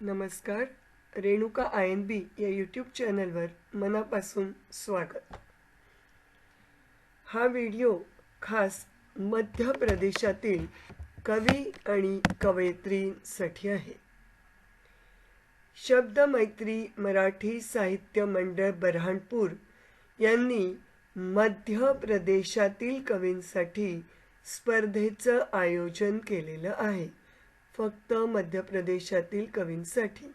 नमस्कार Renuka I N बी या YouTube चॅनलवर मनापासून स्वागत. हा व्हिडिओ खास मध्य प्रदेशातील कवी आणि कवयित्रींसाठी आहे. शब्द मैत्री मराठी साहित्य मंडळ बऱ्हाणपूर यांनी मध्य प्रदेशातील कवींसाठी स्पर्धेचं आयोजन केलेलं आहे. फक्त मध्य प्रदेशातील कवींसाठी.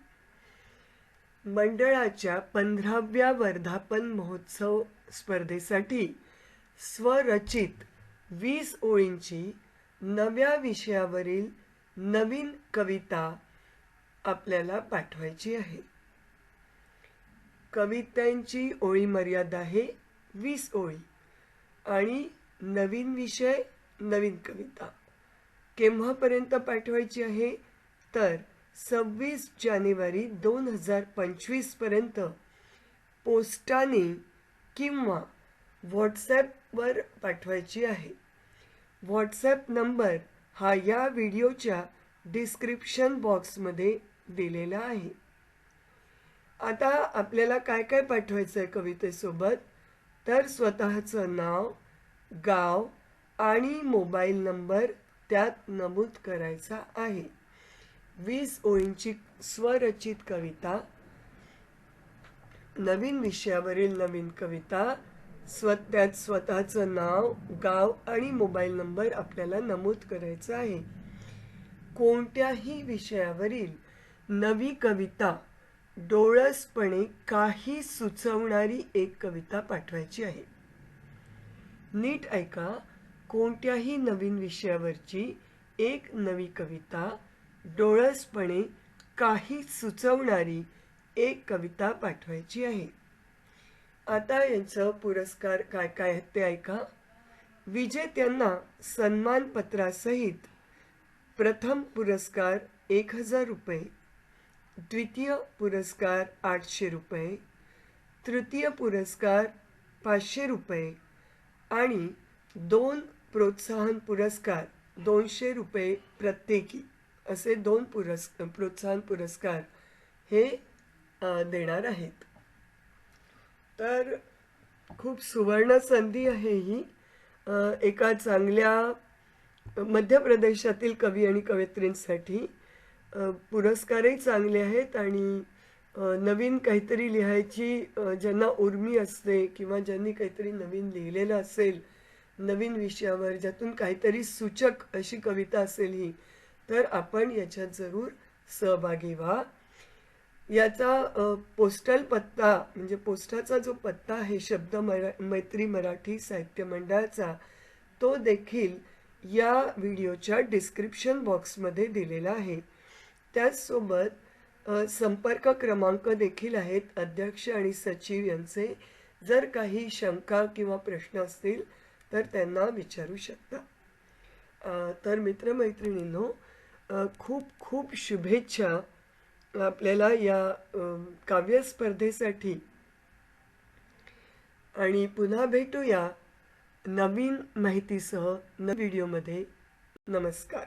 मंडळाच्या पंधराव्या वर्धापन महोत्सव स्पर्धेसाठी स्वरचित वीस ओळींची नव्या विषयावरील नवीन कविता आपल्याला पाठवायची आहे. कवितांची ओळी मर्यादा आहे वीस ओळी आणि नवीन विषय नवीन कविता. केव्हापर्यंत पाठवायची आहे? तर सव्वीस जानेवारी दोन हजार पंचवीसपर्यंत पोस्टाने किंवा व्हॉट्सॲपवर पाठवायची आहे. व्हॉट्सॲप नंबर हा या व्हिडिओच्या डिस्क्रिप्शन बॉक्समध्ये दिलेला आहे. आता आपल्याला काय काय पाठवायचं आहे कवितेसोबत? तर स्वतःचं नाव गाव आणि मोबाईल नंबर त्यात नमूद करायचा आहे. वीस ओळींची स्वरचित कविता नवीन विषयावरील नवीन कविता स्व त्यात स्वतःचं नाव गाव आणि मोबाईल नंबर आपल्याला नमूद करायचा आहे. कोणत्याही विषयावरील नवी कविता डोळसपणे काही सुचवणारी एक कविता पाठवायची आहे. नीट ऐका. कोणत्याही नवीन विषयावरची एक नवी कविता डोळसपणे काही सुचवणारी एक कविता पाठवायची आहे. आता यांचं पुरस्कार काय काय आहेत ते ऐका. विजेत्यांना सन्मानपत्रासहित प्रथम पुरस्कार एक हजार रुपये द्वितीय पुरस्कार आठशे रुपये तृतीय पुरस्कार पाचशे रुपये आणि दोन प्रोत्साहन पुरस्कार दोनशे रुपये प्रत्येकी असे दोन पुरस् प्रोत्साहन पुरस्कार हे देणार आहेत. तर खूप सुवर्ण संधी आहे ही. एका चांगल्या मध्य प्रदेशातील कवी आणि कवयित्रींसाठी पुरस्कारही चांगले आहेत आणि नवीन काहीतरी लिहायची ज्यांना उर्मी असते किंवा ज्यांनी काहीतरी नवीन लिहिलेलं असेल नवीन विषयावर ज्यातून काहीतरी सूचक अशी कविता असेल ही. तर आपण याच्यात जरूर सहभागी व्हा. याचा पोस्टल पत्ता म्हणजे पोस्टाचा जो पत्ता आहे शब्द मरा मैत्री मराठी साहित्य मंडळाचा तो देखील या व्हिडिओच्या डिस्क्रिप्शन बॉक्समध्ये दिलेला आहे. त्याचसोबत संपर्क क्रमांक देखील आहेत. अध्यक्ष आणि सचिव यांचे जर काही शंका किंवा प्रश्न असतील तर त्यांना विचारू शकता. तर मित्रमैत्रिणींनो खूप खूप शुभेच्छा आपल्याला या काव्यस्पर्धेसाठी. काव्य स्पर्धेसाठी आणि पुन्हा भेटूया नवीन माहितीसह न व्हिडिओमध्ये. नमस्कार.